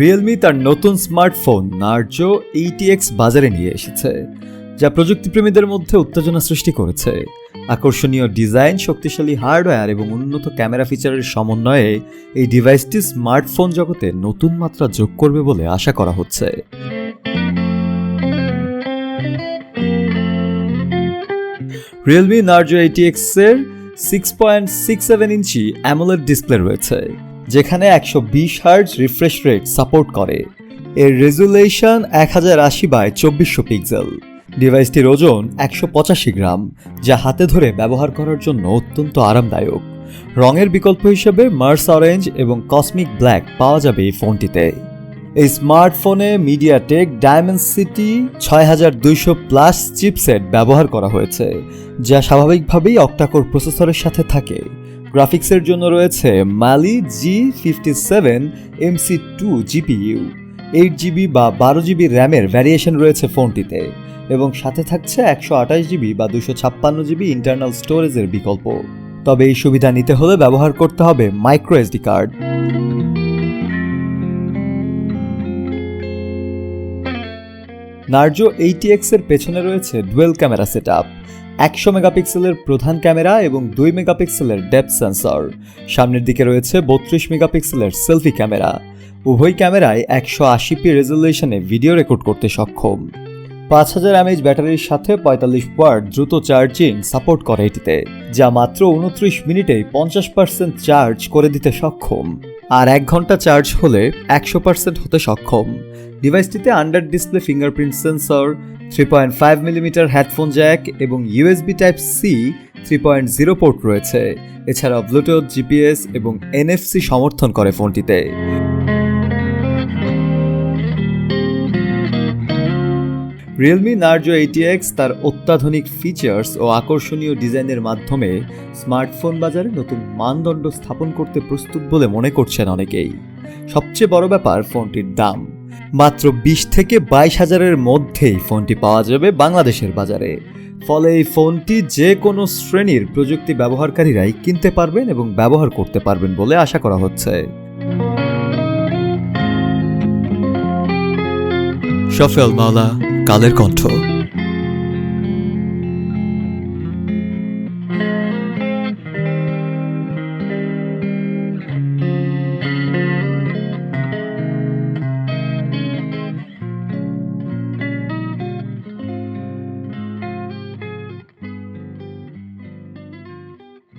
Realme তার নতুন smartphone Narzo এইটিএক্স বাজারে নিয়ে এসেছে, যা প্রযুক্তিপ্রেমীদের মধ্যে উত্তেজনা সৃষ্টি করেছে। আকর্ষণীয় ডিজাইন শক্তিশালী হার্ডওয়্যার এবং উন্নত ক্যামেরা ফিচারের সমন্বয়ে এই ডিভাইসটি স্মার্টফোন জগতে নতুন মাত্রা যোগ করবে বলে আশা করা হচ্ছে। রিয়েলমি নার্জো এইটিএক্স এর six point six seven inch AMOLED display রয়েছে। যেখানে একশো বিশ হার্জ রিফ্রেশ রেট সাপোর্ট করে। এর রেজুলেশন এক হাজার আশি বাই চব্বিশশো পিক্সেল ডিভাইসটির ওজন একশো পঁচাশি গ্রাম যা হাতে ধরে ব্যবহার করার জন্য অত্যন্ত আরামদায়ক। রঙের বিকল্প হিসেবে মার্স অরেঞ্জ এবং কসমিক ব্ল্যাক পাওয়া যাবে এই ফোনটিতে। এই স্মার্টফোনে মিডিয়াটেক ডায়মেনসিটি ছয় হাজার দুইশো প্লাস চিপসেট ব্যবহার করা হয়েছে, যা স্বাভাবিকভাবেই অক্টাকোর প্রসেসরের সাথে থাকে। গ্রাফিক্সের জন্য রয়েছে Mali G fifty seven MC two GPU eight GB বা বারো জিবি র্যামের ভ্যারিয়েশন রয়েছে ফোনটিতে, এবং সাথে থাকছে একশো আঠাশ জিবি বা দুশো ছাপ্পান্ন জিবি ইন্টারনাল স্টোরেজের বিকল্প। তবে এই সুবিধা নিতে হলে ব্যবহার করতে হবে micro SD card Narzo eighty X এর পেছনে রয়েছে ডুয়েল ক্যামেরা সেট একশো মেগাপিক্সেলের প্রধান ক্যামেরা এবং দুই মেগাপিক্সেলের ডেপথ সেন্সর। সামনের দিকে রয়েছে বত্রিশ মেগাপিক্সেলের সেলফি ক্যামেরা। উভয় ক্যামেরায় একশো আশি পি রেজলিউশনে ভিডিও রেকর্ড করতে সক্ষম। পাঁচ হাজার এমএইচ ব্যাটারির সাথে পঁয়তাল্লিশ ওয়াট দ্রুত চার্জিং সাপোর্ট করে এটিতে, যা মাত্র উনত্রিশ মিনিটেই পঞ্চাশ পার্সেন্ট চার্জ করে দিতে সক্ষম। আর এক ঘণ্টা চার্জ হলে একশো পার্সেন্ট হতে সক্ষম। ডিভাইসটিতে under display fingerprint sensor three point five millimetre headphone jack এবং USB type C three point zero port রয়েছে। এছাড়া ব্লুটুথ জিপিএস এবং এনএফসি সমর্থন করে ফোনটিতে। রিয়েলমি নার্জো এইটিএক্স তার অত্যাধুনিক ফিচার্স ও আকর্ষণীয় ডিজাইনের মাধ্যমে স্মার্টফোন বাজারে নতুন মানদণ্ড স্থাপন করতে প্রস্তুত বলে মনে করছেন অনেকেই। সবচেয়ে বড় ব্যাপার ফোনটির দাম। মাত্র বিশ থেকে বাইশ হাজারের মধ্যেই ফোনটি পাওয়া যাবে বাংলাদেশের বাজারে। ফলে এই ফোনটি যে কোনো শ্রেণির প্রযুক্তি ব্যবহারকারীরাই কিনতে পারবেন এবং ব্যবহার করতে পারবেন বলে আশা করা হচ্ছে। শফেল মাওলা কালের কণ্ঠ।